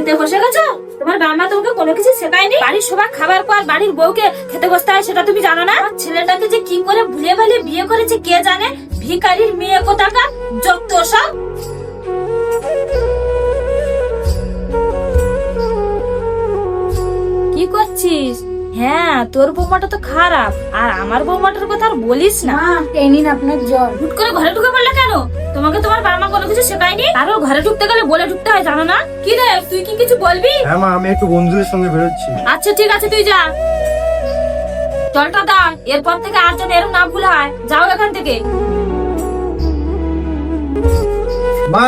খেতে বসে গেছো? তোমার বাবা তোমাকে কোনো কিছু শেখায়নি? বাড়ির সবার খাবার পর বাড়ির বউকে খেতে বসতে হয় সেটা তুমি জানো না? ছেলেটাকে যে কি করে ভুলে ভালে বিয়ে করেছে কে জানে? ভিখারির মেয়ে কোথাকা যত সব। কি করছিস? হ্যাঁ তোর বৌমাটা তো খারাপ আর আমার বৌমাটার কথা আর বলিস না। এই নিন আপনার জল হুট করে ঘরে ঢুকে পড়লে কেন তোমাকে তোমার বাবা মা কোনো কিছু শেখায়নি? আরও ঘরে ঢুকতে গেলে বলে ঢুকতে হয় জানো না? কি রে তুই কি কিছু বলবি? হ্যাঁ মা আমি একটু বন্ধুদের সঙ্গে বেরোচ্ছি। আচ্ছা ঠিক আছে তুই যা। চলটা দা এরপর থেকে আর যেন এরকম না ভুল হয়। যাও এখান থেকে। মা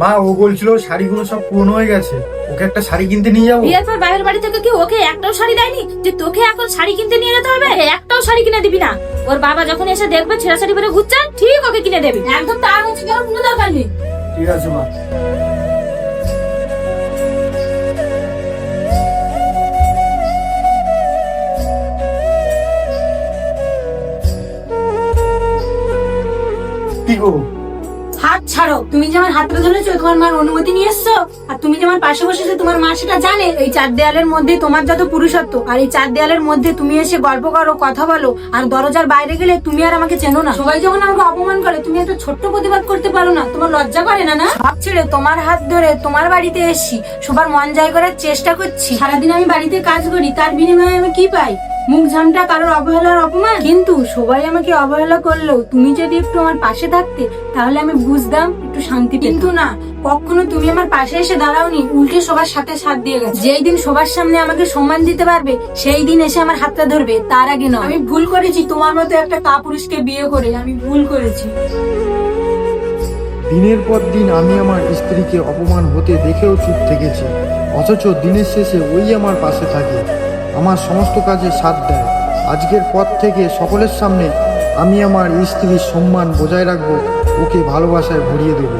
মা ও বলছিল শাড়িগুলো সব পুরনো হয়ে গেছে। ওকে একটা শাড়ি কিনতে নিয়ে যাব? বিয়ের পর বাইরের বাড়ি থেকে কি ওকে একটাও শাড়ি দেয়নি? যে তোকে এখন শাড়ি কিনতে নিয়ে যেতে হবে একটাও শাড়ি কিনে দিবি না। ওর বাবা যখন এসে দেখবে ছেঁড়া শাড়ি পরে ঘুরছে ঠিক ওকে কিনে দেবে। একদম তার হচ্ছে কেন কোনো দরকার নেই। ঠিক আছে মা। কি গো? হাত ছাড়ো। তুমি যে আমার হাতটা ধরেছো তোমার মার অনুমতি নিয়ে এসছো? আর তুমি যে আমার পাশে বসেছো তোমার মা সেটা জানে, এই চার দেয়ালের মধ্যে তোমার যত পুরুষত্ব, আর এই চার দেয়ালের মধ্যে তুমি এসে গল্প করো, কথা বলো, আর দরজার বাইরে গেলে তুমি আর আমাকে চেনো না। সবাই যখন আমাকে অপমান করে, তুমি একটা ছোট্ট প্রতিবাদ করতে পারো না। তোমার লজ্জা করে না না? সব ছেড়ে তোমার হাত ধরে তোমার বাড়িতে এসছি। সবার মন জয় করার চেষ্টা করছি। সারাদিন আমি বাড়িতে কাজ করি, তার বিনিময়ে আমি কি পাই? মুখ ঝামটা কারোর অবহেলার অপমান? কিন্তু সবাই আমাকে অবহেলা করলেও তুমি যদি একটু আমার পাশে থাকতে তাহলে আমি বুঝতাম একটু শান্তি কিন্তু না কখনো তুমি আমার পাশে এসে দাঁড়াওনি উল্টে সবার সাথে সাথ দিয়ে গেছে। যেই দিন সবার সামনে আমাকে সম্মান দিতে পারবে সেই দিন এসে আমার হাতটা ধরবে তার আগে নয়। আমি ভুল করেছি তোমার মতো একটা কাপুরুষকে বিয়ে করে আমি ভুল করেছি। দিনের পর দিন আমি আমার স্ত্রীকে অপমান হতে দেখেও চুপ থেকেছি অথচ দিনের শেষে ওই আমার পাশে থাকে। আমার সমস্ত কাজে সাথ দেয়। আজকের পর থেকে সকলের সামনে আমি আমার স্ত্রীর সম্মান বজায় রাখব, ওকে ভালোবাসায় ভরিয়ে দেবো।